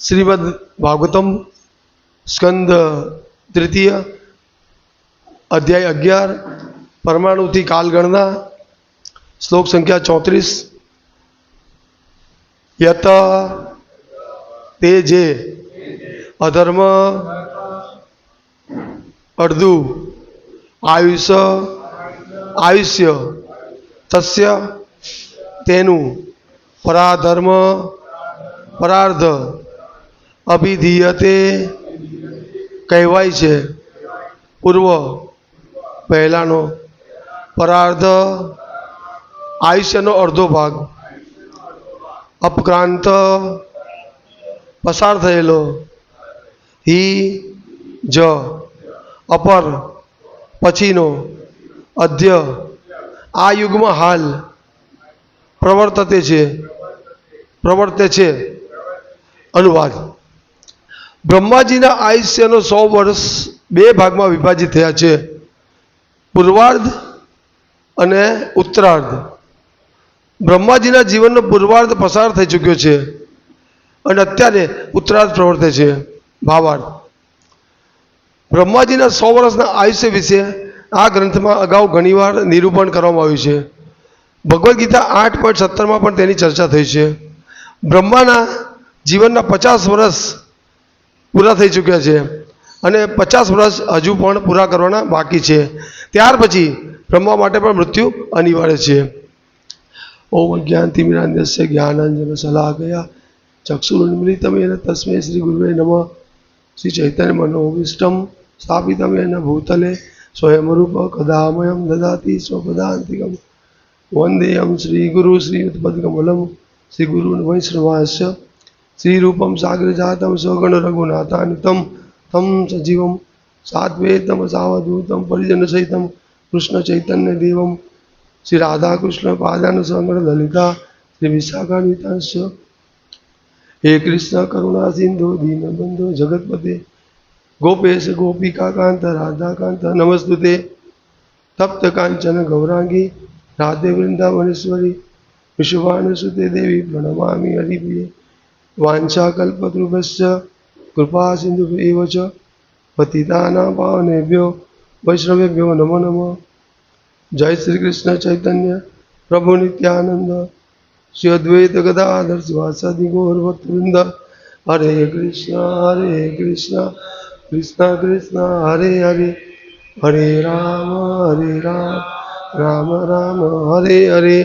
શ્રીમદ ભાગવતમ સ્કંદ તૃતીય અધ્યાય અગિયાર, પરમાણુથી કાલગણના, શ્લોક સંખ્યા ચોત્રીસ. યત તે જે અધર્મ અડધું આયુષ્ય આયુષ્ય તસ્ય તેનું પરાધર્મ પરાર્ધ અભિધીયતે કહેવાય છે. પૂર્વ પહેલાંનો પરાર્ધ આયુષ્યનો અડધો ભાગ. અપક્રાંત પસાર થયેલો હિ જ અપર પછીનો અધ્ય આ યુગમાં હાલ પ્રવર્તતે છે. પ્રવર્તે છે. અનુવાદ. બ્રહ્માજીના આયુષ્યનો સો વર્ષ બે ભાગમાં વિભાજિત થયા છે. પૂર્વાર્ધ અને ઉત્તરાર્ધ. બ્રહ્માજીના જીવનનો પૂર્વાર્ધ પસાર થઈ ચૂક્યો છે અને અત્યારે ઉત્તરાર્ધ પ્રવર્તે છે. ભાવાર્થ બ્રહ્માજીના સો વર્ષના આયુષ્ય વિશે આ ગ્રંથમાં અગાઉ ઘણીવાર નિરૂપણ કરવામાં આવ્યું છે. ભગવદ્ ગીતા આઠ પોઈન્ટ સત્તરમાં પણ તેની ચર્ચા થઈ છે. બ્રહ્માના જીવનના પચાસ વર્ષ પૂરા થઈ ચૂક્યા છે. અને પચાસ વર્ષ હજુ પણ પૂરા કરવાના બાકી છે. ત્યાર પછી રમવા માટે પણ મૃત્યુ અનિવાર્ય છે. ઓમ જ્ઞાનતિમિરાંધ્યસ્ય જ્ઞાનાંજન શલાકયા ચક્ષુરુન્મિલિતમ એને તસ્મે શ્રી ગુરુવે નમઃ. શ્રી ચૈતન્ય મનોવિષ્ટમ સ્થાપિતમ એન ભૂતલે સ્વયંરૂપ કદામયમ દદાતિ સ્વપદાંતિકમ વંદેયમ શ્રી ગુરુ શ્રી ઉત્પદકમલમ શ્રી ગુરુ વૈષ્ણવાસ્ય શ્રીરૂપમ સાગરજાતમ સ્વગણ રઘુનાથાનિતમ તમ સજીવમ સાદ્વૈતમ સાવધૂતમ પરિજન સહિતમ કૃષ્ણ ચૈતન્ય દેવમ શ્રી રાધા કૃષ્ણ પાદાન સંગણ લલિતા શ્રી વિશાખાનિતાંશ્ય હે કૃષ્ણ કરુણા સિંધુ દીનબંધુ જગતપતે ગોપેશ ગોપિકા કાંત રાધાકાંત નમસ્તુતે તપ્ત કાંચન ગૌરાંગી રાધે વૃંદાવનેશ્વરી વિશ્વાનુસુતે દેવી પ્રણમામી હરિપ્રિય વાંછાકલ્પતૃભશ્ચ કૃપા સિંધુ એવ ચ પતિતાના પાવનેભ્યો વૈષ્ણવેભ્યો નમો નમઃ જય શ્રી કૃષ્ણ ચૈતન્ય પ્રભુ નિત્યાનંદ શ્રી અદ્વૈત ગદાધર સ્વાસાદિ ગૌર ભક્તવૃંદ હરે કૃષ્ણ હરે કૃષ્ણ કૃષ્ણ કૃષ્ણ હરે હરે હરે રામ હરે રામ રામ રામ હરે હરે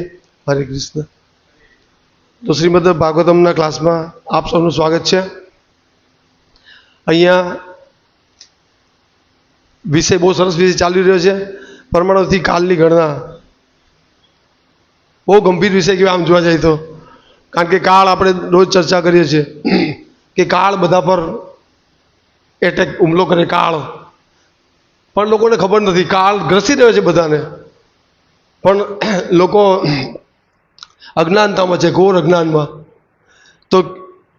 હરે કૃષ્ણ તો શ્રીમદ ભાગવતમના ક્લાસમાં આપ સૌનું સ્વાગત છે. અહીંયા વિષય બહુ સરસ વિષય ચાલી રહ્યો છે. પરમાણુથી કાલની ગણના. બહુ ગંભીર વિષય કહેવાય આમ જોવા જઈએ તો. કારણ કે કાળ આપણે રોજ ચર્ચા કરીએ છીએ કે કાળ બધા પર એટેક હુમલો કરે કાળ. પણ લોકોને ખબર નથી, કાળ ગ્રસી રહ્યો છે બધાને. પણ લોકો અજ્ઞાનતામાં છે, ઘોર અજ્ઞાનમાં. તો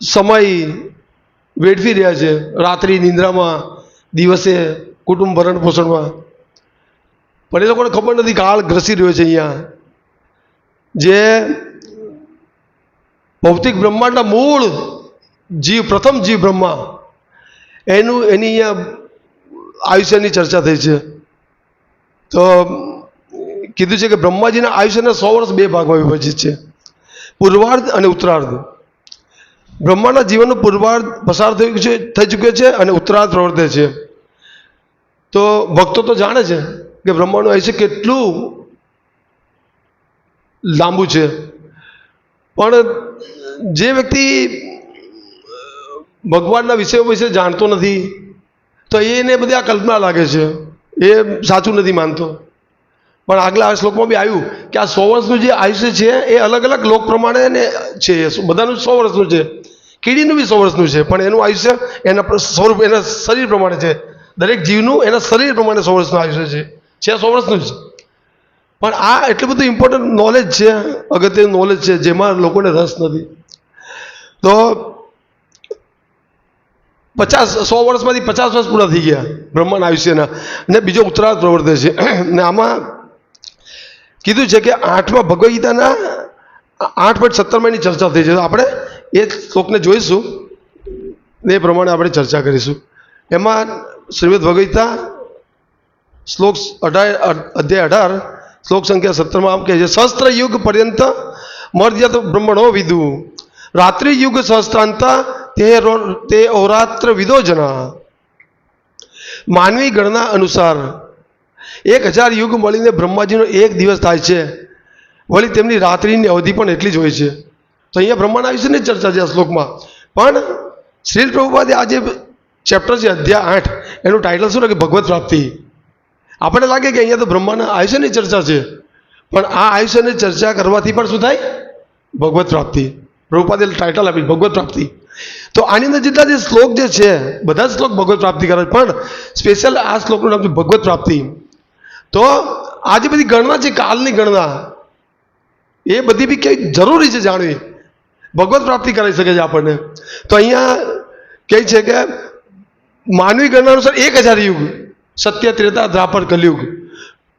સમય વેડફી રહ્યા છે, રાત્રિ નિંદ્રામાં, દિવસે કુટુંબ ભરણ પોષણમાં. પણ એ લોકોને ખબર નથી કાળ ગ્રસી રહ્યો છે અહીંયા. જે ભૌતિક બ્રહ્માંડના મૂળ જીવ, પ્રથમ જીવ બ્રહ્મા, એનું, એની અહીંયા આયુષ્યની ચર્ચા થઈ છે. તો કીધું છે કે બ્રહ્માજીના આયુષ્યના સો વર્ષ બે ભાગમાં વિભાજિત છે. પૂર્વાર્ધ અને ઉત્તરાર્ધ. બ્રહ્માના જીવનનો પૂર્વાર્ધ પસાર થઈ છે, થઈ ચૂક્યો છે અને ઉત્તરાર્ધ પ્રવર્તે છે. તો ભક્તો તો જાણે છે કે બ્રહ્માનું આયુષ્ય કેટલું લાંબુ છે. પણ જે વ્યક્તિ ભગવાનના વિષયો વિશે જાણતો નથી, તો એને બધી આ કલ્પના લાગે છે. એ સાચું નથી માનતો. પણ આગલા શ્લોકમાં બી આવ્યું કે આ સો વર્ષનું જે આયુષ્ય છે એ અલગ અલગ લોક પ્રમાણે ને છે. બધાનું સો વર્ષનું છે. કીડીનું બી સો વર્ષનું છે. પણ એનું આયુષ્ય એના સ્વરૂપ એના શરીર પ્રમાણે છે. દરેક જીવનું એના શરીર પ્રમાણે સો વર્ષનું આયુષ્ય છે. છે સો વર્ષનું જ. પણ આ એટલું બધું ઇમ્પોર્ટન્ટ નોલેજ છે, અગત્યનું નોલેજ છે, જેમાં લોકોને રસ નથી. તો પચાસ, સો વર્ષમાંથી પચાસ વર્ષ પૂરા થઈ ગયા બ્રહ્માંડ આયુષ્યના. અને બીજો ઉત્તરાર્ધ પ્રવર્તે છે. ને આમાં કીધું છે કે આઠમા ભગવદ્ ગીતાના આઠ પોઈન્ટ સત્તરમાં ચર્ચા થઈ છે. આપણે એ શ્લોકને જોઈશું એ પ્રમાણે આપણે ચર્ચા કરીશું. એમાં શ્રીમદ ભગવદ્ગીતા શ્લોક અઢાર, અધ્યાય અઢાર, શ્લોક સંખ્યા સત્તરમાં આમ કહે છે સહસ્ત્ર યુગ પર્યંત મર્યાદ બ્રહ્મણો વિદુ. રાત્રિ યુગ સહસ્ત્રાંતા તે તે અહોરાત્ર વિદો જના. માનવી ગણના અનુસાર એક હજાર યુગ મળીને બ્રહ્માજીનો એક દિવસ થાય છે. વળી તેમની રાત્રિની અવધિ પણ એટલી જ હોય છે. તો અહીંયા બ્રહ્માંડ આયુષ્યની જ ચર્ચા છે આ શ્લોકમાં. પણ શ્રીલ પ્રભુપાદે આ જે ચેપ્ટર છે, અધ્યાય આઠ, એનું ટાઇટલ શું કે ભગવત પ્રાપ્તિ? આપણને લાગે કે અહીંયા તો બ્રહ્માંડ આયુષ્યની ચર્ચા છે. પણ આ આયુષ્યની ચર્ચા કરવાથી પણ શું થાય? ભગવત પ્રાપ્તિ. પ્રભુપાદે ટાઇટલ આપી, ભગવત પ્રાપ્તિ. તો આની અંદર જેટલા જે શ્લોક જે છે, બધા શ્લોક ભગવત પ્રાપ્તિ કરે પણ સ્પેશિયલ આ શ્લોકનું નામ છે ભગવત પ્રાપ્તિ. તો આ જે બધી ગણના છે કાલની ગણના. એ બધી બી કઈ જરૂરી છે જાણવી. ભગવત પ્રાપ્તિ કરાવી શકે છે આપણને. તો અહીંયા કહે છે કે માનવી ગણના અનુસાર એક હજાર યુગ, સત્ય, ત્રેતા, દ્રાપર, કલયુગ.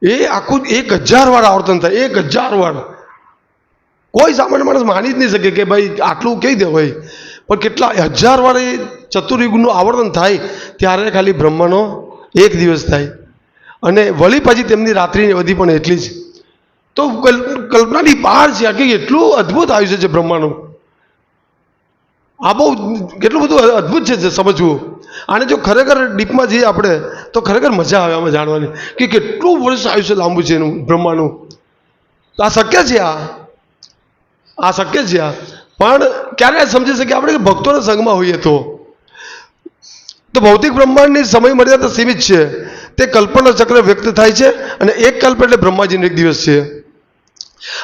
એ આખું એક હજાર વાર આવર્તન થાય, એક હજાર વાર. કોઈ સામાન્ય માણસ માની જ નહીં શકે કે ભાઈ આટલું કહી દે ભાઈ પણ કેટલા હજાર વાર એ ચતુર્યુગનું આવર્તન થાય, ત્યારે ખાલી બ્રહ્માનો એક દિવસ થાય. અને વળી પછી તેમની રાત્રિની અવધિ પણ એટલી જ. તો કલ્પનાની બહાર છે કે એટલું અદ્ભુત આયુષ્ય છે બ્રહ્માનું. આ બહુ કેટલું બધું અદ્ભુત છે સમજવું. અને જો ખરેખર ડીપમાં જઈએ આપણે, તો ખરેખર મજા આવે આમાં જાણવાની કે કેટલું વર્ષ આયુષ્ય લાંબુ છે એનું બ્રહ્માનું. તો આ શક્ય છે આ? આ શક્ય છે આ? પણ ક્યારે સમજી શકીએ આપણે ભક્તોના સંઘમાં હોઈએ તો? તો ભૌતિક બ્રહ્માંડની સમય મર્યાદા સીમિત છે. તે કલ્પના ચક્ર વ્યક્ત થાય છે અને એક કલ્પ એટલે બ્રહ્માજીનો એક દિવસ છે.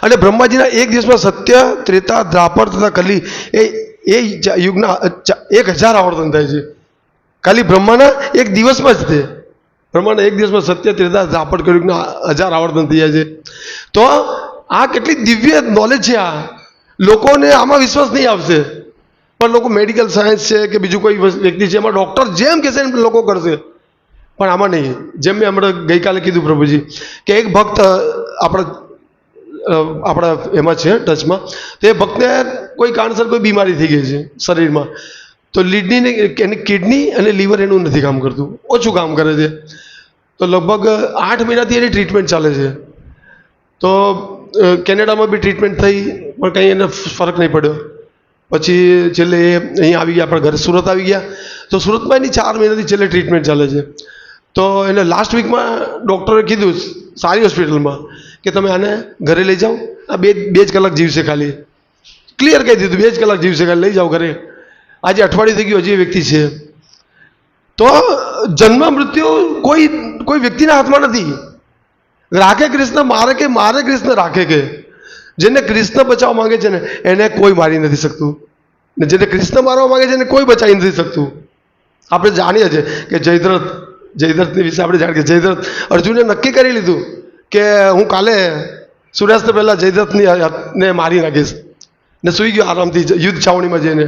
અને બ્રહ્માજીના એક દિવસમાં સત્ય, ત્રેતા દ્રાપર તથા કલી એ એ યુગના એક હજાર આવર્તન થાય છે. ખાલી બ્રહ્માના એક દિવસમાં જ તે. બ્રહ્માના એક દિવસમાં સત્ય, ત્રેતા દ્રાપર કલયુગના હજાર આવર્તન થઈ જાય છે. તો આ કેટલી દિવ્ય નોલેજ છે આ. લોકોને આમાં વિશ્વાસ નહીં આવશે. પણ લોકો મેડિકલ સાયન્સ છે કે બીજું કોઈ વ્યક્તિ છે, એમાં ડૉક્ટર જેમ કહેશે એમ લોકો કરશે. પણ આમાં નહીં. જેમ મેં હમણાં ગઈકાલે કીધું પ્રભુજી, કે એક ભક્ત આપણા આપણા એમાં છે, ટચમાં, તો એ ભક્તને કોઈ કારણસર કોઈ બીમારી થઈ ગઈ છે શરીરમાં. તો લીડની એની કિડની અને લીવર એનું નથી કામ કરતું. ઓછું કામ કરે છે. તો લગભગ આઠ મહિનાથી એની ટ્રીટમેન્ટ ચાલે છે. તો કેનેડામાં બી ટ્રીટમેન્ટ થઈ, પણ કંઈ એને ફરક નહીં પડ્યો. પછી છેલ્લે એ અહીં આવી ગયા, આપણા ઘરે સુરત આવી ગયા. તો સુરતમાં એની ચાર મહિનાથી છેલ્લે ટ્રીટમેન્ટ ચાલે છે. તો એને લાસ્ટ વીકમાં ડૉક્ટરે કીધું સારી હોસ્પિટલમાં કે તમે આને ઘરે લઈ જાઓ. આ બે બે જ કલાક જીવશે ખાલી. ક્લિયર કહી દીધું, બે જ કલાક જીવશે ખાલી, લઈ જાઓ ઘરે. આજે અઠવાડિયું થઈ ગયું, હજી વ્યક્તિ છે. તો જન્મ મૃત્યુ કોઈ કોઈ વ્યક્તિના હાથમાં નથી. રાખે કૃષ્ણ, મારે કે, મારે કૃષ્ણ રાખે કે? જેને કૃષ્ણ બચાવવા માંગે છે ને, એને કોઈ મારી નથી શકતું. ને જેને કૃષ્ણ મારવા માંગે છે એને કોઈ બચાવી નથી શકતું. આપણે જાણીએ છીએ કે જયદ્રથ જયદ્રથની વિશે આપણે જાણીએ કે જયદ્રથ અર્જુને નક્કી કરી લીધું કે હું કાલે સૂર્યાસ્ત પહેલાં જયદ્રથની ને મારી નાખીશ. ને સૂઈ ગયો આરામથી યુદ્ધ છાવણીમાં જઈને.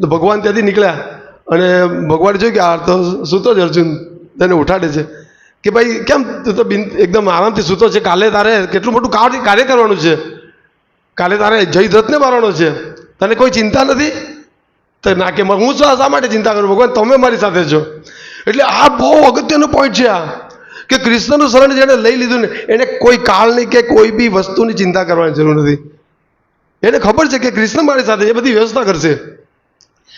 તો ભગવાન ત્યાંથી નીકળ્યા અને ભગવાને જોયું કે આ તો સૂતો જ અર્જુન. તેને ઉઠાડે છે. કે ભાઈ, કેમ તું તો બિન એકદમ આરામથી સૂતો છે? કાલે તારે કેટલું મોટું કાર્ય કરવાનું છે? કાલે તારે જયદ્રથને મારવાનો છે. તને કોઈ ચિંતા નથી? તો ના કે, હું શું શા માટે ચિંતા કરું? ભગવાન, તમે મારી સાથે છો. એટલે આ બહુ અગત્યનો પોઈન્ટ છે આ. કે કૃષ્ણનું શરણ જેણે લઈ લીધું ને, એને કોઈ કાળની કે કોઈ બી વસ્તુની ચિંતા કરવાની જરૂર નથી. એને ખબર છે કે કૃષ્ણ મારી સાથે એ બધી વ્યવસ્થા કરશે.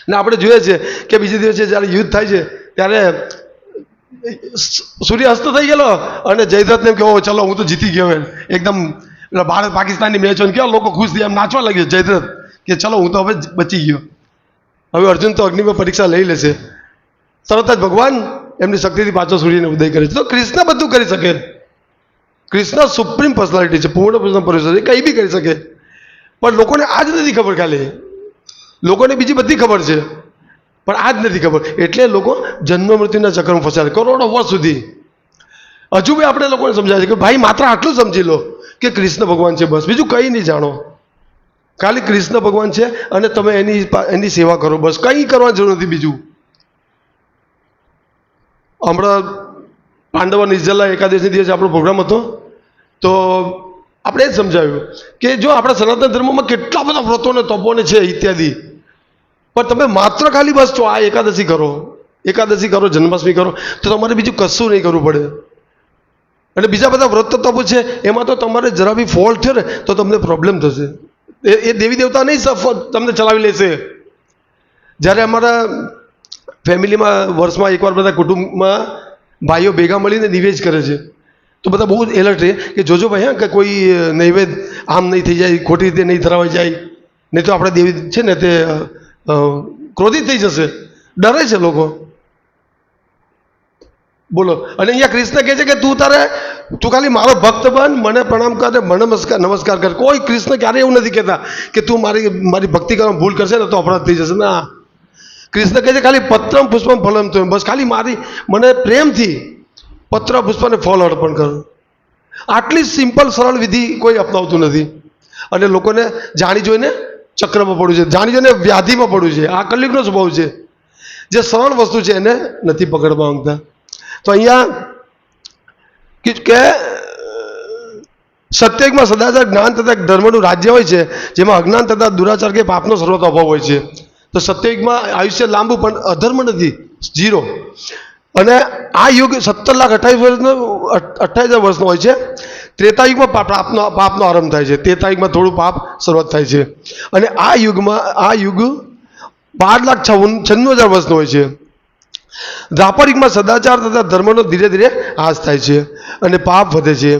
ને આપણે જોઈએ છીએ કે બીજે દિવસે જ્યારે યુદ્ધ થાય છે, ત્યારે સૂર્ય અસ્ત થઈ ગયેલો અને જયદ્રથને એમ કે ઓ ચલો, હું તો જીતી ગયો એમ. એકદમ ભારત પાકિસ્તાનની મેચ હોય કેવા લોકો ખુશ થયા, એમ નાચવા લાગ્યો જયદ્રથ કે, ચલો, હું તો હવે બચી ગયો. હવે અર્જુન તો અગ્નિમાં પરીક્ષા લઈ લેશે. તરત જ ભગવાન એમની શક્તિથી પાછો સૂર્યને ઉદય કરે છે. તો કૃષ્ણ બધું કરી શકે. કૃષ્ણ સુપ્રીમ પર્સનાલિટી છે, પૂર્ણ પૂર્ણ પર્સનાલિટી કંઈ બી કરી શકે. પણ લોકોને આ જ નથી ખબર ખાલી. લોકોને બીજી બધી ખબર છે. પણ આ જ નથી ખબર. એટલે લોકો જન્મ મૃત્યુના ચક્રમાં ફસાય કરોડો વર્ષ સુધી. હજુ બી આપણે લોકોને સમજાય છે કે ભાઈ માત્ર આટલું સમજી લો કે કૃષ્ણ ભગવાન છે બસ. બીજું કંઈ નહીં જાણો. ખાલી કૃષ્ણ ભગવાન છે અને તમે એની એની સેવા કરો. બસ કંઈ કરવાની જરૂર નથી બીજું. હમણાં પાંડવ નિર્જલા એકાદશી દિવસે આપણો પ્રોગ્રામ હતો, તો આપણે એ જ સમજાવ્યું કે જો આપણા સનાતન ધર્મમાં કેટલા બધા વ્રતો ને તપોને છે ઇત્યાદિ, પણ તમે માત્ર ખાલી બસ છો આ એકાદશી કરો એકાદશી કરો, જન્માષ્ટમી કરો, તો તમારે બીજું કશું નહીં કરવું પડે. અને બીજા બધા વ્રત તપો છે, એમાં તો તમારે જરા બી ફોલ્ટ થયો ને, તો તમને પ્રોબ્લેમ થશે. એ દેવી દેવતા નહીં તમને ચલાવી લેશે. જ્યારે અમારા ફેમિલીમાં વર્ષમાં એકવાર બધા કુટુંબમાં ભાઈઓ ભેગા મળીને નિવેદ કરે છે. તો બધા બહુ એલર્ટ રહે કે જોજો ભાઈ, હા, કે કોઈ નૈવેદ આમ નહીં થઈ જાય, ખોટી રીતે નહીં ધરાવાઈ જાય. નહીં તો આપણે દેવી છે ને તે ક્રોધિત થઈ જશે. ડરે છે લોકો. બોલો. અને અહીંયા કૃષ્ણ કહે છે કે તું તારે, તું ખાલી મારો ભક્ત બન, મને પ્રણામ કર મને નમસ્કાર નમસ્કાર કર. કોઈ કૃષ્ણ ક્યારેય એવું નથી કહેતા કે તું મારી મારી ભક્તિ કરવામાં ભૂલ કરશે ને તો અપરાધ થઈ જશે. ના. કૃષ્ણ કહે છે, ખાલી પત્રમ પુષ્પમ ફલમ થયું બસ ખાલી મારી મને પ્રેમથી પત્ર પુષ્પને ફળ અર્પણ કરો. આટલી સિમ્પલ સરળ વિધિ કોઈ અપનાવતું નથી. અને લોકોને જાણી જોઈને ચક્રમાં પડવું છે, જાણી જોઈને વ્યાધિમાં પડવું છે. આ કલિયુગનો સ્વભાવ છે. જે સરળ વસ્તુ છે એને નથી પકડવા માંગતા. તો અહીંયા કે સત્યયુગમાં સદાચાર, જ્ઞાન તથા ધર્મનું રાજ્ય હોય છે, જેમાં અજ્ઞાન તથા દુરાચાર કે પાપનો સર્વતો અભાવ હોય છે. તો સત્યયુગમાં આયુષ્ય લાંબુ, પણ અધર્મ નથી. જીરો અને આ યુગ સત્તર લાખ અઠ્ઠાવીસ વર્ષનો અઠ્ઠાવીસ વર્ષનો હોય છે. પા- પાપનો પાપનો આરંભ થાય છે. ત્રેતાયુગમાં થોડું પાપ શરૂઆત થાય છે. અને આ યુગમાં, આ યુગ બાર લાખ છવ્વન છન્નું હજાર વર્ષનો હોય છે. દ્વાપરિકમાં સદાચાર તથા ધર્મનો ધીરે ધીરે હાસ થાય છે અને પાપ વધે છે.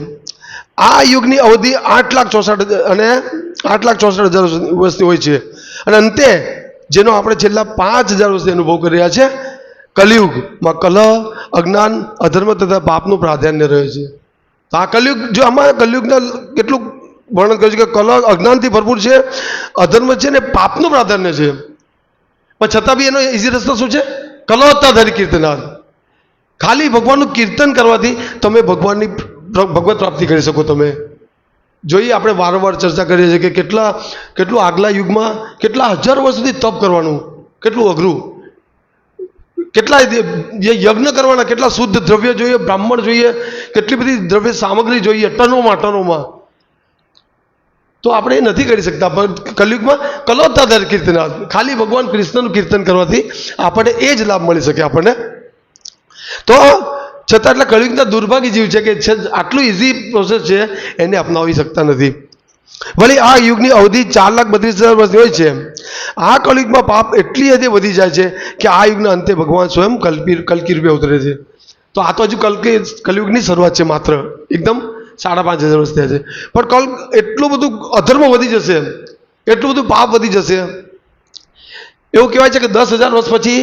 આ યુગની અવધિ આઠ લાખ ચોસઠ, અને આઠ લાખ ચોસઠ હજાર વર્ષની હોય છે. અને અંતે જેનો આપણે છેલ્લા પાંચ હજાર વર્ષથી અનુભવ કરી રહ્યા છે કલિયુગમાં કલહ અજ્ઞાન, અધર્મ તથા પાપનું પ્રાધાન્ય રહે છે. તો આ કલિયુગ, જો આમાં કલિયુગના કેટલું વર્ણન કર્યું છે કે કલહ અજ્ઞાનથી ભરપૂર છે, અધર્મ છે ને પાપનું પ્રાધાન્ય છે. પણ છતાં બી એનો ઇઝી રસ્તો શું છે? કલોત્તાધારી કીર્તનાર. ખાલી ભગવાનનું કીર્તન કરવાથી તમે ભગવાનની ભગવત પ્રાપ્તિ કરી શકો તમે. જોઈએ, આપણે વારંવાર ચર્ચા કરીએ છીએ કે કેટલા, કેટલું આગલા યુગમાં, કેટલા હજાર વર્ષ સુધી તપ કરવાનું, કેટલું અઘરું. કેટલા યજ્ઞ કરવાના, કેટલા શુદ્ધ દ્રવ્ય જોઈએ, બ્રાહ્મણ જોઈએ, કેટલી બધી દ્રવ્ય સામગ્રી જોઈએ, ટનોમાં ટનોમાં. તો આપણે એ નથી કરી શકતા, પણ કલયુગમાં કલોતાધાર કીર્તન, ખાલી ભગવાન કૃષ્ણનું કીર્તન કરવાથી આપણને એ જ લાભ મળી શકે આપણને. તો છતાં એટલે કળિયુગના દુર્ભાગ્ય જીવ છે કે આટલું ઇઝી પ્રોસેસ છે, એને અપનાવી શકતા નથી. વળી આ યુગની અવધિ ચાર લાખ બત્રીસ હજાર વર્ષની હોય છે, આ કળિયુગમાં પાપ એટલી હદે વધી જાય છે કે આ યુગના અંતે ભગવાન સ્વયં કલ્પી કલકી રૂપે ઉતરે છે. તો આ તો હજુ કલકી, કલયુગની શરૂઆત છે માત્ર. એકદમ સાડા પાંચ હજાર વર્ષ થયા છે. પણ કલ, એટલું બધું અધર્મ વધી જશે, એટલું બધું પાપ વધી જશે. એવું કહેવાય છે કે દસ હજાર વર્ષ પછી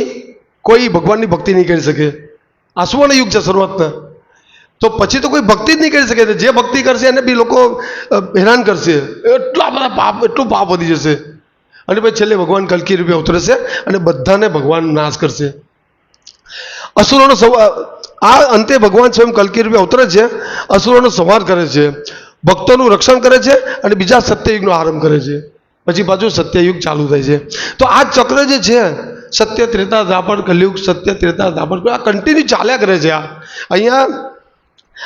કોઈ ભગવાનની ભક્તિ નહીં કરી શકે. આ સુવર્ણ યુગ છે શરૂઆતના. તો પછી તો કોઈ ભક્તિ જ નહીં કરી શકે. જે ભક્તિ કરશે એને બી લોકો હેરાન કરશે. એટલા બધા પાપ, એટલું પાપ વધી જશે. અને પછી છેલ્લે ભગવાન કલકી રૂપે ઉતરશે અને બધાને ભગવાન નાશ કરશે. અસુરોનો આ અંતે ભગવાન સ્વયં કલકી રૂપે અવતરે છે, અસુરોનો સંહાર કરે છે, ભક્તોનું રક્ષણ કરે છે અને બીજા સત્યયુગનો આરંભ કરે છે. પછી પાછું સત્યયુગ ચાલુ થાય છે. તો આ ચક્ર જે છે, સત્ય, ત્રેતા દ્વાપર કલયુગ, સત્ય, ત્રેતા દ્વાપર આ કન્ટિન્યુ ચાલ્યા કરે છે આ. અહીંયા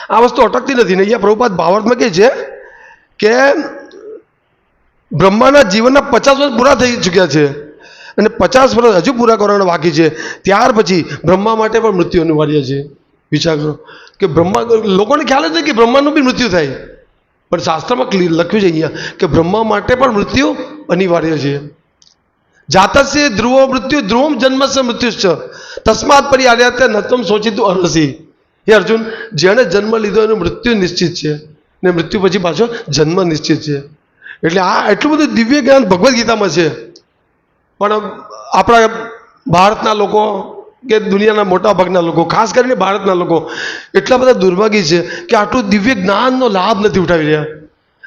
આ વસ્તુ અટકતી નથી ને અહીંયા પ્રભુપાદ ભાવાર્થમાં કહે છે કે બ્રહ્માના જીવનના પચાસ વર્ષ પૂરા થઈ ચૂક્યા છે. અને પચાસ વર્ષ હજુ પૂરા કરવાના બાકી છે. ત્યાર પછી બ્રહ્મા માટે પણ મૃત્યુ અનિવાર્ય છે. વિચાર કરો કે બ્રહ્મા, લોકોને ખ્યાલ જ નથી કે બ્રહ્માનું બી મૃત્યુ થાય. પણ શાસ્ત્રમાં લખ્યું છે અહીંયા કે બ્રહ્મા માટે પણ મૃત્યુ અનિવાર્ય છે. જાતસ્ય ધ્રુવો મૃત્યુ, ધ્રુવમ જન્મસ્ય મૃત્યુશ્ચ. તસ્માત પરિહાર્યાત નતમ સોચિતું અરસી હે અર્જુન, જેણે જન્મ લીધો એનું મૃત્યુ નિશ્ચિત છે. ને મૃત્યુ પછી પાછો જન્મ નિશ્ચિત છે. એટલે આ એટલું બધું દિવ્ય જ્ઞાન ભગવદ્ ગીતામાં છે. પણ આપણા ભારતના લોકો કે દુનિયાના મોટા ભાગના લોકો, ખાસ કરીને ભારતના લોકો, એટલા બધા દુર્ભાગી છે કે આટલું દિવ્ય જ્ઞાનનો લાભ નથી ઉઠાવી રહ્યા.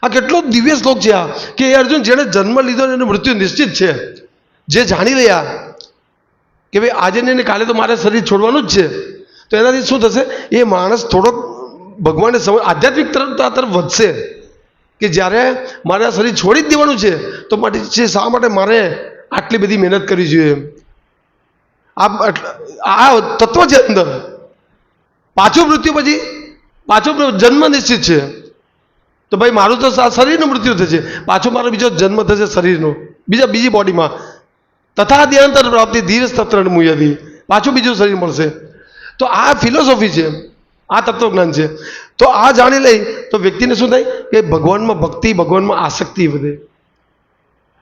આ કેટલો દિવ્ય શ્લોક છે આ, કે એ અર્જુન જેણે જન્મ લીધો એનું મૃત્યુ નિશ્ચિત છે. જે જાણી રહ્યા કે ભાઈ આજે ને કાલે તો મારે શરીર છોડવાનું જ છે, તો એનાથી શું થશે? એ માણસ થોડોક ભગવાનને સમય આધ્યાત્મિક તરફ તરફ વધશે. કે જ્યારે મારે આ શરીર છોડી જ દેવાનું છે, તો માટે શા માટે મારે આટલી બધી મહેનત કરવી જોઈએ? આ આ તત્વ છે અંદર. પાછું મૃત્યુ પછી, પાછો જન્મ નિશ્ચિત છે. તો ભાઈ મારું તો શરીરનું મૃત્યુ થશે. પાછો મારો બીજો જન્મ થશે શરીરનો. બીજા બીજી બોડીમાં. તથા દેહાંતર પ્રાપ્તિ ધીર તત્ર મુયદી. પાછું બીજું શરીર મળશે. તો આ ફિલોસોફી છે. આ તત્વજ્ઞાન છે. તો આ જાણી લઈ તો વ્યક્તિને શું થાય કે ભગવાનમાં ભક્તિ, ભગવાનમાં આસક્તિ વધે.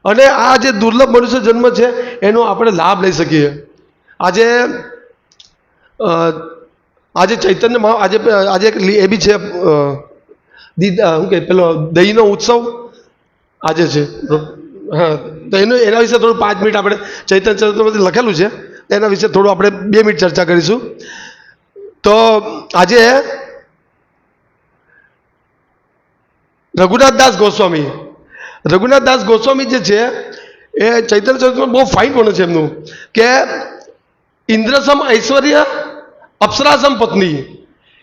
અને આ જે દુર્લભ મનુષ્ય જન્મ છે, એનો આપણે લાભ લઈ શકીએ. આજે આજે ચૈતન્ય મહા, આજે આજે એક એ બી છે શું કે પેલો દહીંનો ઉત્સવ આજે છે. હા, તો એનું વિશે થોડું પાંચ મિનિટ આપણે ચૈતન્ય ચરિત્રમાંથી લખેલું છે. એના વિશે થોડું આપણે બે મિનિટ ચર્ચા કરીશું. તો આજે રઘુનાથદાસ ગોસ્વામી. રઘુનાથદાસ ગોસ્વામી જે છે, એ ચૈતન્ય ચરિત્રમાં બહુ ફાઇન પણ છે એમનું. કે ઇન્દ્રસમ ઐશ્વર્ય, અપ્સરાસમ પત્ની.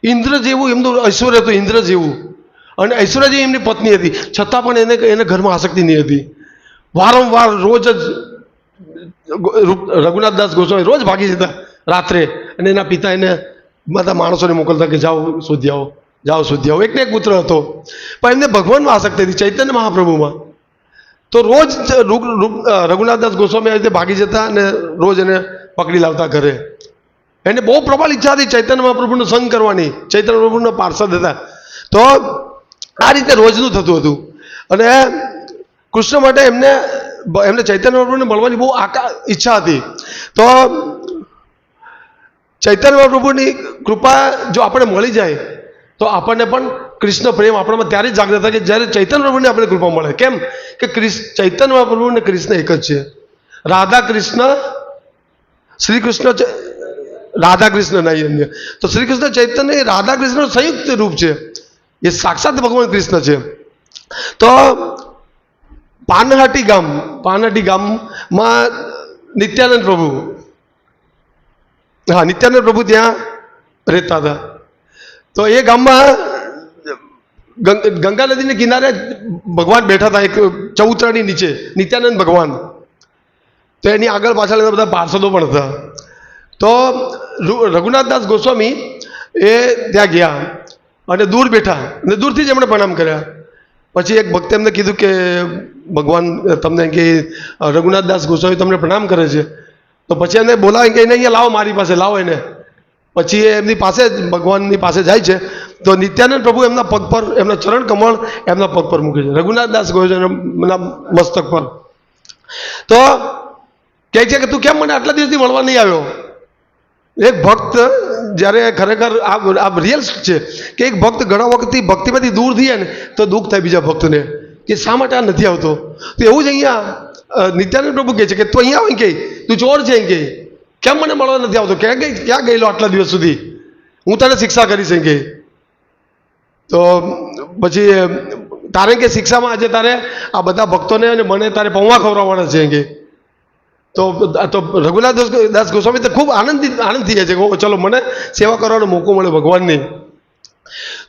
ઇન્દ્ર જેવું, એમનું ઐશ્વર્ય હતું ઇન્દ્ર જેવું. અને ઐશ્વર્ય જેવી એમની પત્ની હતી. છતાં પણ એને એને ઘરમાં આસક્તિ નહીં હતી. વારંવાર રોજ જ રઘુનાથદાસ ગોસ્વામી રોજ ભાગી જતા રાત્રે. અને એના પિતા એને બધા માણસોને મોકલતા કે જાઓ, શોધી આવો, જાઓ, શોધી આવો. એકને એક પુત્ર હતો. પણ એમને ભગવાનમાં આસક્તિ હતી, ચૈતન્ય મહાપ્રભુમાં. તો રોજ રઘુનાથદાસ ગોસ્વામી આવી રીતે ભાગી જતા અને રોજ એને પકડી લાવતા ઘરે. એને બહુ પ્રબળ ઈચ્છા હતી ચૈતન્ય મહાપ્રભુનો સંગ કરવાની. ચૈતન્ય મહાપ્રભુના પાર્ષદ હતા. તો આ રીતે રોજનું થતું હતું. અને કૃષ્ણ માટે એમને એમને ચૈતન્ય મહાપ્રભુને મળવાની બહુ આકા, ઈચ્છા હતી. તો ચૈતન્ય મહાપ્રભુની કૃપા જો આપણે મળી જાય, તો આપણને પણ કૃષ્ણ પ્રેમ આપણામાં ત્યારે જાગૃત થાય કે જ્યારે ચૈતન્ય પ્રભુને આપણે કૃપા મળે. કેમ? કે ક્રિસ, ચૈતન્ય મહાપ્રભુ અને કૃષ્ણ એક જ છે. રાધા કૃષ્ણ શ્રી કૃષ્ણ ચ- રાધા અન્ય. તો શ્રી કૃષ્ણ ચૈતન્ય એ રાધાકૃષ્ણનું સંયુક્ત રૂપ છે. એ સાક્ષાત ભગવાન કૃષ્ણ છે. તો પાનહાટી ગામ, પાનહાટી ગામમાં નિત્યાનંદ પ્રભુ. હા, નિત્યાનંદ પ્રભુ ત્યાં રહેતા હતા. તો એ ગામમાં ગંગા નદીને કિનારે ભગવાન બેઠા હતા, એક ચૌતરાની નીચે, નિત્યાનંદ ભગવાન. તો એની આગળ પાછળ બધા પાર્ષદો પણ હતા. તો રઘુનાથદાસ ગોસ્વામી એ ત્યાં ગયા અને દૂર બેઠા અને દૂરથી જ એમણે પ્રણામ કર્યા. પછી એક ભક્તે એમને કીધું કે, ભગવાન, તમને કે રઘુનાથદાસ ગોસ્વામી તમને પ્રણામ કરે છે. તો પછી એને બોલાવે કે, એને અહીંયા લાવો મારી પાસે, લાવો એને. પછી એ એમની પાસે જ, ભગવાનની પાસે જાય છે. તો નિત્યાનંદ પ્રભુ એમના પગ પર, એમના ચરણ કમળ એમના પગ પર મૂકે છે. રઘુનાથદાસ ગોસ્વામીના મસ્તક પર. તો કહે છે કે તું કેમ મને આટલા દિવસથી મળવા નહીં આવ્યો? એક ભક્ત જ્યારે ખરેખર આ આ રિયલ છે કે એક ભક્ત ઘણા વખતથી ભક્તિમાંથી દૂર થઈએ ને, તો દુઃખ થાય બીજા ભક્તને કે શા માટે આ નથી આવતો? તો એવું જ અહીંયા નિત્યાનંદ પ્રભુ કહે છે કે તું અહીંયા આવે કે તું ચોર છે એમ કે કેમ મને મળવા નથી આવતો? ક્યાં ગઈ, ક્યાં ગયેલો આટલા દિવસ સુધી? હું તને શિક્ષા કરીશ એમ કે તો પછી તારે કે શિક્ષામાં આજે તારે આ બધા ભક્તોને અને મને તારે પૌવા ખવડાવવાના છે એમ કે તો તો રઘુનાથ દાસ ગોસ્વામી તો ખૂબ આનંદિત, આનંદ થઈ જાય છે ચલો મને સેવા કરવાનો મોકો મળે ભગવાનની.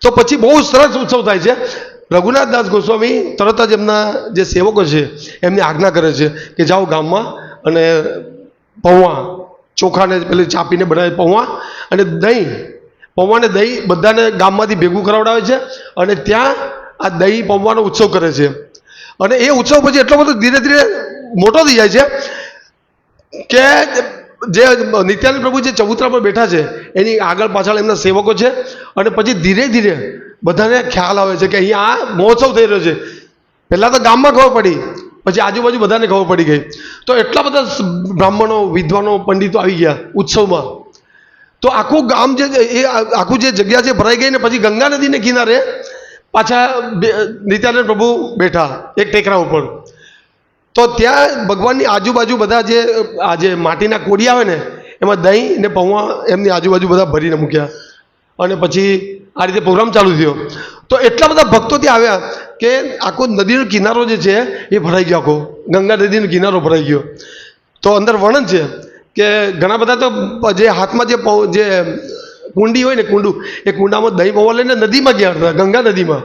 તો પછી બહુ સરસ ઉત્સવ થાય છે. રઘુનાથ દાસ ગોસ્વામી તરત જ એમના જે સેવકો છે, એમની આજ્ઞા કરે છે કે જાઓ ગામમાં અને પૌવા ચોખાને પેલી ચાપીને બનાવે પૌવા અને દહીં પૌવાને દહીં બધાને ગામમાંથી ભેગું કરાવડાવે છે અને ત્યાં આ દહીં પૌવાનો ઉત્સવ કરે છે. અને એ ઉત્સવ પછી એટલો બધો ધીરે ધીરે મોટો થઈ જાય છે કે જે નિત્યાનંદ પ્રભુ જે ચબૂતરા પર બેઠા છે, એની આગળ પાછળ એમના સેવકો છે અને પછી ધીરે ધીરે બધાને ખ્યાલ આવે છે કે અહીંયા આ મહોત્સવ થઈ રહ્યો છે. પહેલાં તો ગામમાં ખબર પડી, પછી આજુબાજુ બધાને ખબર પડી ગઈ. તો એટલા બધા બ્રાહ્મણો, વિદ્વાનો, પંડિતો આવી ગયા ઉત્સવમાં. તો આખું ગામ જે એ આખું જે જગ્યા છે ભરાઈ ગઈ ને પછી ગંગા નદીને કિનારે પાછા નિત્યાનંદ પ્રભુ બેઠા, એક ટેકરા ઉપર. તો ત્યાં ભગવાનની આજુબાજુ બધા જે, આ જે માટીના કોડી આવે ને, એમાં દહીં ને પૌવા એમની આજુબાજુ બધા ભરીને મૂક્યા. અને પછી આ રીતે પ્રોગ્રામ ચાલુ થયો. તો એટલા બધા ભક્તો ત્યાં આવ્યા કે આખો નદીનો કિનારો જે છે એ ભરાઈ ગયો આખો. ગંગા નદીનો કિનારો ભરાઈ ગયો. તો અંદર વર્ણન છે કે ઘણા બધા તો જે હાથમાં જે જે કુંડી હોય ને કુંડું, એ કુંડામાં દહીં પૌવા લઈને નદીમાં ગયા હતા, ગંગા નદીમાં.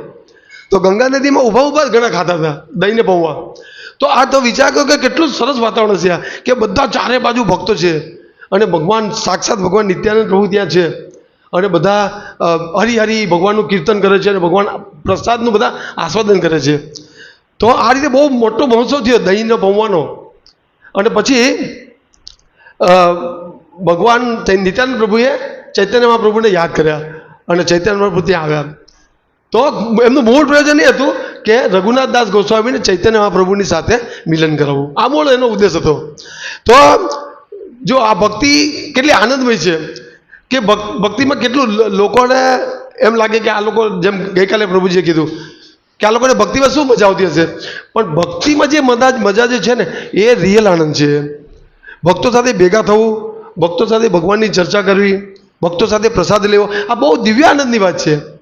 તો ગંગા નદીમાં ઊભા ઊભા ઘણા ખાતા હતા, દહીં ને પૌવા. તો આ તો વિચાર કરો કે કેટલું સરસ વાતાવરણ છે કે બધા ચારે બાજુ ભક્તો છે. અને ભગવાન સાક્ષાત ભગવાન નિત્યાનંદ પ્રભુ ત્યાં છે. અને બધા અ, હરિ હરિ ભગવાનનું કીર્તન કરે છે અને ભગવાન પ્રસાદનું બધા આસ્વાદન કરે છે. તો આ રીતે બહુ મોટો મહોત્સવ થયો દહીંનો ભવવાનો અને પછી ભગવાન નિત્યાનંદ પ્રભુએ ચૈતન્ય મહાપ્રભુને યાદ કર્યા અને ચૈતન્ય મહાપ્રભુ ત્યાં આવ્યા. તો એમનું મૂળ પ્રયોજન એ હતું કે રઘુનાથ દાસ ગોસ્વામીને ચૈતન્ય મહાપ્રભુની સાથે મિલન કરાવવું. આ મૂળ એનો ઉદ્દેશ હતો. તો જો આ ભક્તિ કેટલી આનંદમય છે કે ભક- ભક્તિમાં કેટલું લોકોને એમ લાગે કે આ લોકો જેમ ગઈકાલે પ્રભુજીએ કીધું કે આ લોકોને ભક્તિમાં શું મજા આવતી હશે? પણ ભક્તિમાં જે મજા મજા જે છે ને, એ રિયલ આનંદ છે. ભક્તો સાથે ભેગા થવું, ભક્તો સાથે ભગવાનની ચર્ચા કરવી, ભક્તો સાથે પ્રસાદ લેવો, આ બહુ દિવ્ય આનંદની વાત છે.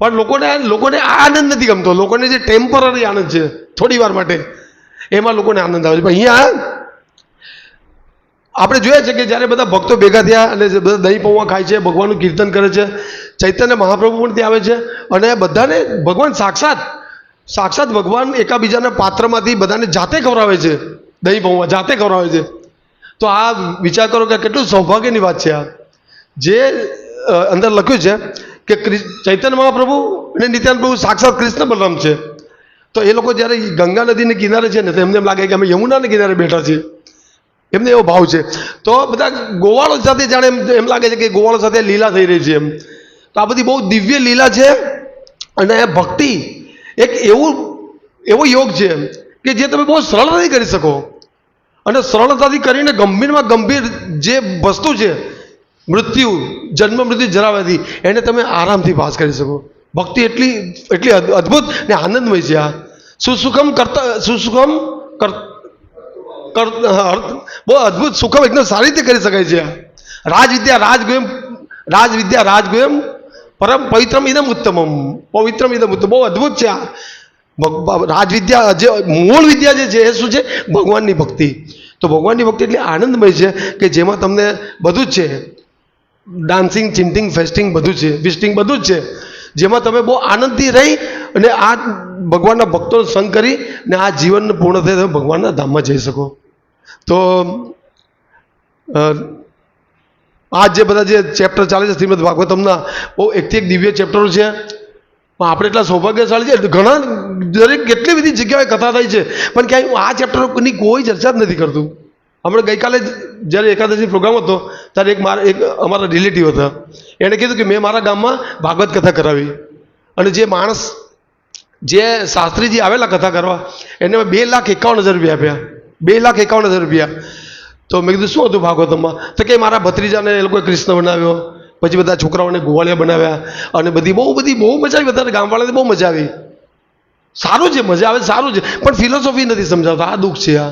પણ લોકોને લોકોને આ આનંદ નથી ગમતો. લોકોને જે ટેમ્પરરી આનંદ છે થોડી વાર માટે, એમાં લોકોને આનંદ આવે છે. પણ અહીંયા આપણે જોયા છે કે જ્યારે બધા ભક્તો ભેગા થયા અને બધા દહીં પૌવા ખાય છે, ભગવાનનું કીર્તન કરે છે, ચૈતન્ય મહાપ્રભુ પણ ત્યાં આવે છે અને બધાને ભગવાન સાક્ષાત સાક્ષાત ભગવાન એકાબીજાના પાત્રમાંથી બધાને જાતે ખવડાવે છે, દહીં પૌવા જાતે ખવડાવે છે. તો આ વિચાર કરો કે કેટલું સૌભાગ્યની વાત છે આ. જે અંદર લખ્યું છે કે ચૈતન્ય મહાપ્રભુ અને નિત્યાનંદ પ્રભુ સાક્ષાત કૃષ્ણ બલરામ છે. તો એ લોકો જ્યારે ગંગા નદીને કિનારે છે ને તો એમને એમ લાગે કે અમે યમુનાને કિનારે બેઠા છીએ. એમને એવો ભાવ છે. તો બધા ગોવાળો સાથે જાણે એમ એમ લાગે છે કે ગોવાળો સાથે લીલા થઈ રહી છે એમ. તો આ બધી બહુ દિવ્ય લીલા છે અને ભક્તિ એક એવું એવો યોગ છે કે જે તમે બહુ સરળતાથી કરી શકો. અને સરળતાથી કરીને ગંભીરમાં ગંભીર જે વસ્તુ છે મૃત્યુ, જન્મ મૃત્યુ જરાવાથી એને તમે આરામથી પાસ કરી શકો. ભક્તિ એટલી એટલી અદ- અદ્ભુત ને આનંદમય છે આ. સુસુખમ કરતા, સુસુખમ કર બહુ અદ્ભુત સુખમ એકદમ સારી રીતે કરી શકાય છે રાજવિદ્યા રાજગોયમ રાજવિદ્યા રાજગોયમ પરમ પવિત્રમ ઇદમ ઉત્તમમ. પવિત્રમ ઇદમ ઉત્તમ. બહુ અદ્ભુત છે આ. રાજવિદ્યા જે, મૂળ વિદ્યા જે છે એ શું છે? ભગવાનની ભક્તિ. તો ભગવાનની ભક્તિ એટલી આનંદમય છે કે જેમાં તમને બધું જ છે. ડાન્સિંગ ચિંટિંગ ફેસ્ટિંગ બધું છે વિસ્ટિંગ બધું જ છે. જેમાં તમે બહુ આનંદથી રહી અને આ ભગવાનના ભક્તોનો સંગ કરી ને આ જીવન પૂર્ણ થઈ તમે ભગવાનના ધામમાં જઈ શકો. તો આ જે બધા જે ચેપ્ટર ચાલે છે, શ્રીમદ ભાગવતમના, બહુ એકથી એક દિવ્ય ચેપ્ટરો છે. પણ આપણે એટલા સૌભાગ્યશાળી છે ઘણા, દરેક કેટલી બધી જગ્યાએ કથા થઈ છે. પણ ક્યાંય આ ચેપ્ટરની કોઈ ચર્ચા જ નથી કરતું. હમણાં ગઈકાલે જ્યારે એકાદશી પ્રોગ્રામ હતો, ત્યારે એક મારા એક અમારા રિલેટિવ હતા. એણે કીધું કે મેં મારા ગામમાં ભાગવત કથા કરાવી. અને જે માણસ જે શાસ્ત્રીજી આવેલા કથા કરવા, એને બે લાખ એકાવન હજાર રૂપિયા આપ્યા. બે લાખ એકાવન હજાર રૂપિયા. તો મેં કીધું, શું હતું ભાગવતમાં? તો કે મારા ભત્રીજાને એ લોકોએ કૃષ્ણ બનાવ્યો. પછી બધા છોકરાઓને ગોવાળિયા બનાવ્યા. અને બધી બહુ બધી બહુ મજા આવી. બધાને ગામવાળાને બહુ મજા આવી. સારું છે, મજા આવે, સારું છે. પણ ફિલોસોફી નથી સમજાવતા. આ દુઃખ છે આ.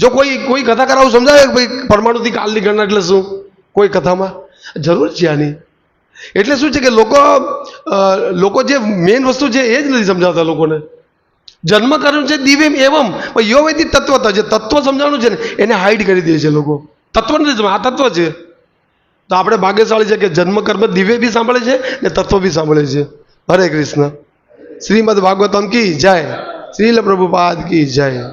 જો કોઈ કોઈ કથા કરાવું સમજાવે કે ભાઈ પરમાણુથી કાલની ગણના એટલે શું? કોઈ કથામાં? જરૂર છે આની. એટલે શું છે કે લોકો લોકો જે મેઇન વસ્તુ છે એ જ નથી સમજાવતા લોકોને. જન્મ કર્યું છે દિવ્યમ એવમ. પણ યો તત્વતા તત્વ જે તત્વ સમજાવવાનું છે ને, એને હાઈડ કરી દે છે લોકો. તત્વ નથી આ તત્વ છે. તો આપણે ભાગ્યશાળી છે કે જન્મ, કર્મ દિવ્ય બી સાંભળે છે ને તત્વ બી સાંભળે છે. હરે કૃષ્ણ. શ્રીમદ ભાગવતમ કી જય. શ્રીલ પ્રભુપાદ કી જય.